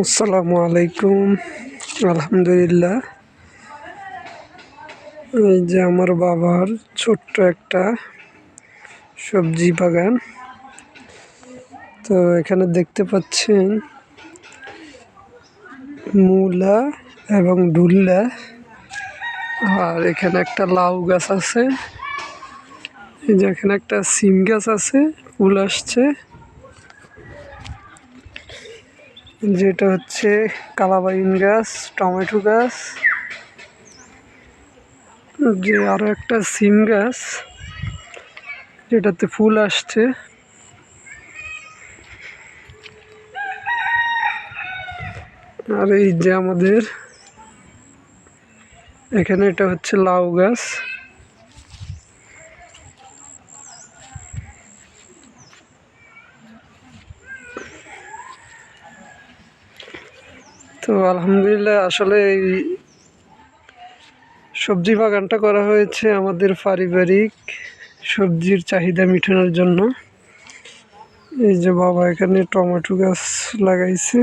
আসসালামু আলাইকুম। আলহামদুলিল্লাহ। এই যে আমার বাবার ছোট্ট একটা সবজি বাগান। তো এখানে দেখতে পাচ্ছেন মূলা এবং ডুল্লা আর এখানে একটা লাউ গাছ আছে। এই যে এখানে একটা সিম গাছ আছে, ফুল আসছে। যেটা হচ্ছে কালাবাইন গাছ, টমেটো গাছ, যে আরও একটা সিম গাছ, যেটাতে ফুল আসছে। আর এই যে আমাদের, এখানে এটা হচ্ছে লাউ গাছ। তো আলহামদুলিল্লাহ, আসলে এই সবজি বাগানটা করা হয়েছে আমাদের পারিবারিক সবজির চাহিদা মেটানোর জন্য। এই যে বাবা এখানে টমেটো গাছ লাগাইছে।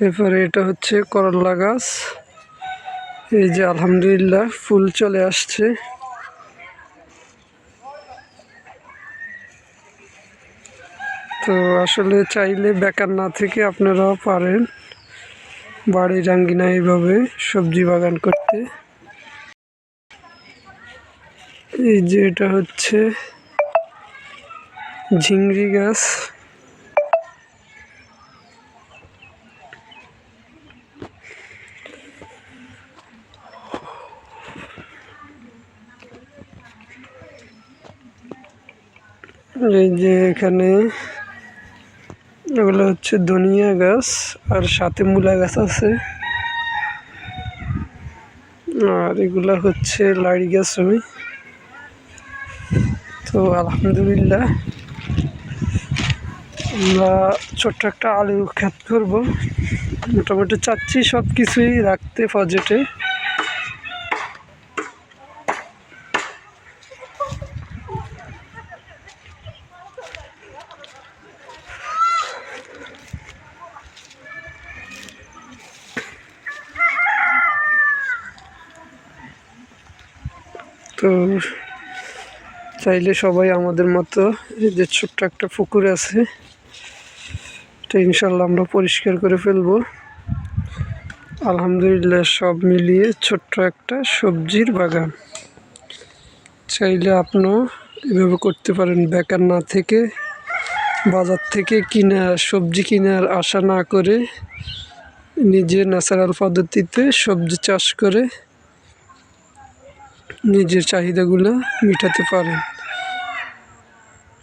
এরপরে এটা হচ্ছে করলা গাছ। এই যে আলহামদুলিল্লাহ ফুল চলে আসছে। তো আসলে চাইলে বেকার না থেকে আপনারাও পারেন বাড়ির আঙ্গিনা এইভাবে সবজি বাগান করতে। এই যে এটা হচ্ছে ঝিংড়ি গাছ। এই যে এখানে এগুলো হচ্ছে ধনিয়া গাছ আর সাথে মূলা গাছ আছে। আর এগুলা হচ্ছে লাড়ি গাছ আমি। তো আলহামদুলিল্লাহ, আমরা ছোট্ট একটা আলু খেত করব। মোটামুটি চাচ্ছি সব কিছুই রাখতে প্রজেক্টে তো চাইলে সবাই আমাদের মতো এই যে ছোট্ট একটা পুকুর আছে, এটা ইনশাল্লাহ আমরা পরিষ্কার করে ফেলব। আলহামদুলিল্লাহ সব মিলিয়ে ছোট্ট একটা সবজির বাগান। চাইলে আপনিও এভাবে করতে পারেন, বেকার না থেকে বাজার থেকে কিনা সবজি কেনার আশা না করে নিজে ন্যাচারাল পদ্ধতিতে সবজি চাষ করে নিজের চাহিদাগুলো মেটাতে পারেন।